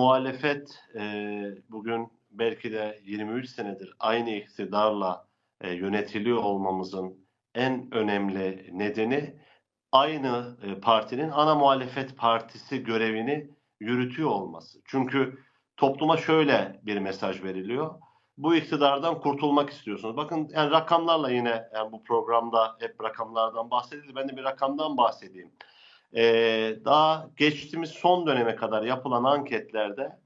muhalefet e, bugün belki de 23 senedir aynı iktidarla e, yönetiliyor olmamızın en önemli nedeni aynı e, partinin ana muhalefet partisi görevini yürütüyor olması. Çünkü topluma şöyle bir mesaj veriliyor. Bu iktidardan kurtulmak istiyorsunuz. Bakın yani rakamlarla yine yani bu programda hep rakamlardan bahsedildi. Ben de bir rakamdan bahsedeyim. Ee, daha geçtiğimiz son döneme kadar yapılan anketlerde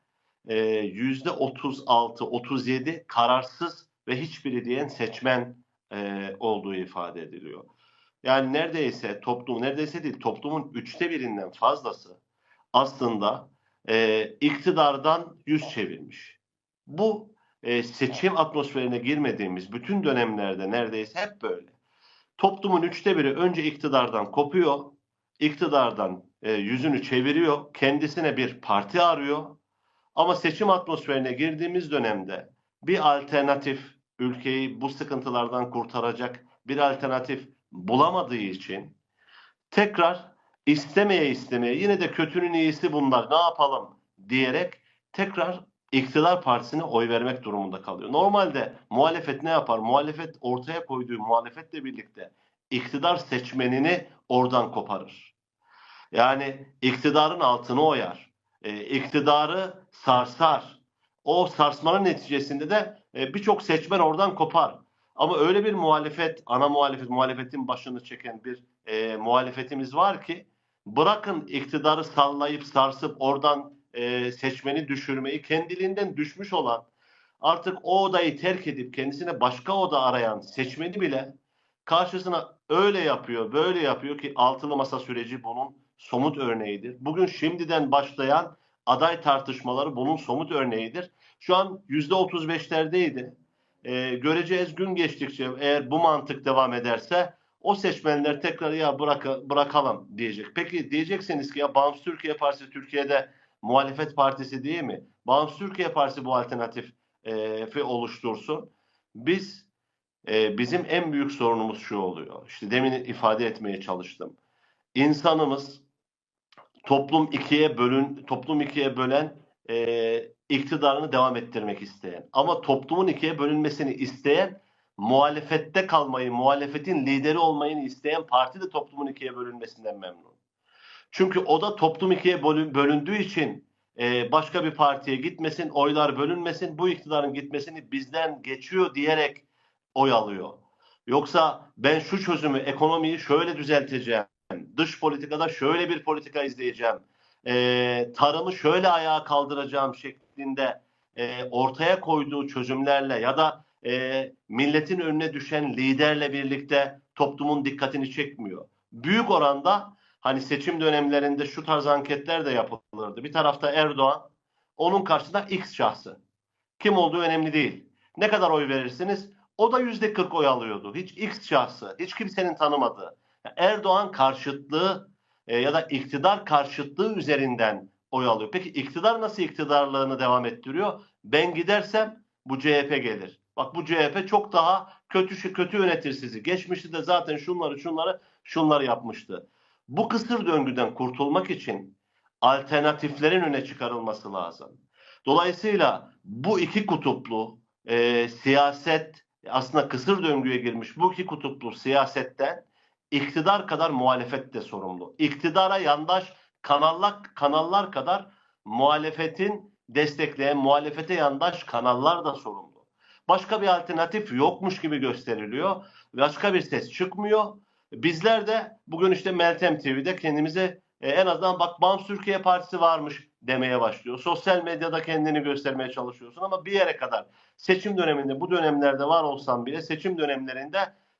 e, yüzde 36-37 kararsız ve hiçbiri diyen seçmen e, olduğu ifade ediliyor. Yani neredeyse toplum, neredeyse değil toplumun üçte birinden fazlası aslında e, iktidardan yüz çevirmiş. Bu e, seçim atmosferine girmediğimiz bütün dönemlerde neredeyse hep böyle. Toplumun üçte biri önce iktidardan kopuyor, iktidardan e, yüzünü çeviriyor, kendisine bir parti arıyor. Ama seçim atmosferine girdiğimiz dönemde bir alternatif ülkeyi bu sıkıntılardan kurtaracak bir alternatif bulamadığı için tekrar istemeye istemeye yine de kötünün iyisi bunlar ne yapalım diyerek tekrar iktidar partisine oy vermek durumunda kalıyor. Normalde muhalefet ne yapar? Muhalefet ortaya koyduğu muhalefetle birlikte iktidar seçmenini oradan koparır. Yani iktidarın altını oyar. E, iktidarı sarsar. O sarsmanın neticesinde de e, birçok seçmen oradan kopar. Ama öyle bir muhalefet, ana muhalefet, muhalefetin başını çeken bir e, muhalefetimiz var ki bırakın iktidarı sallayıp sarsıp oradan e, seçmeni düşürmeyi kendiliğinden düşmüş olan artık o odayı terk edip kendisine başka oda arayan seçmeni bile karşısına öyle yapıyor, böyle yapıyor ki altılı masa süreci bunun somut örneğidir. Bugün şimdiden başlayan aday tartışmaları bunun somut örneğidir. Şu an yüzde otuz beşlerdeydi. Ee, göreceğiz gün geçtikçe eğer bu mantık devam ederse o seçmenler tekrar ya bırak, bırakalım diyecek. Peki diyeceksiniz ki ya Bağımsız Türkiye Partisi Türkiye'de muhalefet partisi değil mi? Bağımsız Türkiye Partisi bu alternatifi e, oluştursun. Biz e, bizim en büyük sorunumuz şu oluyor. İşte demin ifade etmeye çalıştım. İnsanımız toplum ikiye bölün toplum ikiye bölen e, iktidarını devam ettirmek isteyen ama toplumun ikiye bölünmesini isteyen muhalefette kalmayı, muhalefetin lideri olmayı isteyen parti de toplumun ikiye bölünmesinden memnun. Çünkü o da toplum ikiye bölündüğü için e, başka bir partiye gitmesin, oylar bölünmesin, bu iktidarın gitmesini bizden geçiyor diyerek oy alıyor. Yoksa ben şu çözümü, ekonomiyi şöyle düzelteceğim, dış politikada şöyle bir politika izleyeceğim, e, tarımı şöyle ayağa kaldıracağım şeklinde e, ortaya koyduğu çözümlerle ya da e, milletin önüne düşen liderle birlikte toplumun dikkatini çekmiyor. Büyük oranda hani seçim dönemlerinde şu tarz anketler de yapılırdı. Bir tarafta Erdoğan, onun karşısında X şahsı. Kim olduğu önemli değil. Ne kadar oy verirsiniz? O da yüzde 40 oy alıyordu. Hiç X şahsı, hiç kimsenin tanımadığı. Erdoğan karşıtlığı e, ya da iktidar karşıtlığı üzerinden oy alıyor. Peki iktidar nasıl iktidarlığını devam ettiriyor? Ben gidersem bu CHP gelir. Bak bu CHP çok daha kötü kötü yönetir sizi. Geçmişte de zaten şunları şunları şunları yapmıştı. Bu kısır döngüden kurtulmak için alternatiflerin öne çıkarılması lazım. Dolayısıyla bu iki kutuplu e, siyaset aslında kısır döngüye girmiş bu iki kutuplu siyasetten iktidar kadar muhalefet de sorumlu. İktidara yandaş kanallar, kanallar kadar muhalefetin destekleyen muhalefete yandaş kanallar da sorumlu. Başka bir alternatif yokmuş gibi gösteriliyor. Başka bir ses çıkmıyor. Bizler de bugün işte Meltem TV'de kendimize e, en azından bak Bağımsız Türkiye Partisi varmış demeye başlıyor. Sosyal medyada kendini göstermeye çalışıyorsun ama bir yere kadar seçim döneminde bu dönemlerde var olsan bile seçim dönemlerinde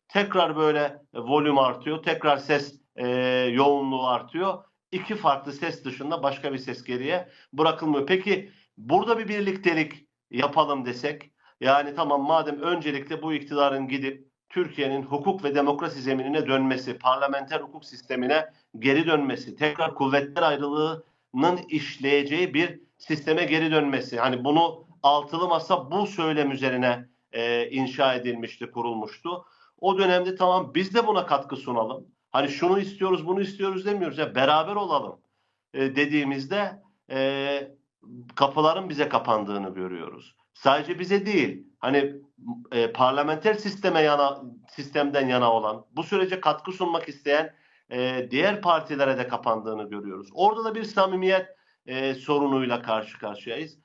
tekrar böyle volüm artıyor. Tekrar ses e, yoğunluğu artıyor. İki farklı ses dışında başka bir ses geriye bırakılmıyor. Peki burada bir birliktelik yapalım desek yani tamam madem öncelikle bu iktidarın gidip Türkiye'nin hukuk ve demokrasi zeminine dönmesi, parlamenter hukuk sistemine geri dönmesi, tekrar kuvvetler ayrılığının işleyeceği bir sisteme geri dönmesi. Hani bunu altılı masa bu söylem üzerine e, inşa edilmişti, kurulmuştu. O dönemde tamam biz de buna katkı sunalım. Hani şunu istiyoruz, bunu istiyoruz demiyoruz ya beraber olalım e, dediğimizde e, kapıların bize kapandığını görüyoruz. Sadece bize değil. Hani e, parlamenter sisteme yana sistemden yana olan, bu sürece katkı sunmak isteyen e, diğer partilere de kapandığını görüyoruz. Orada da bir samimiyet e, sorunuyla karşı karşıyayız.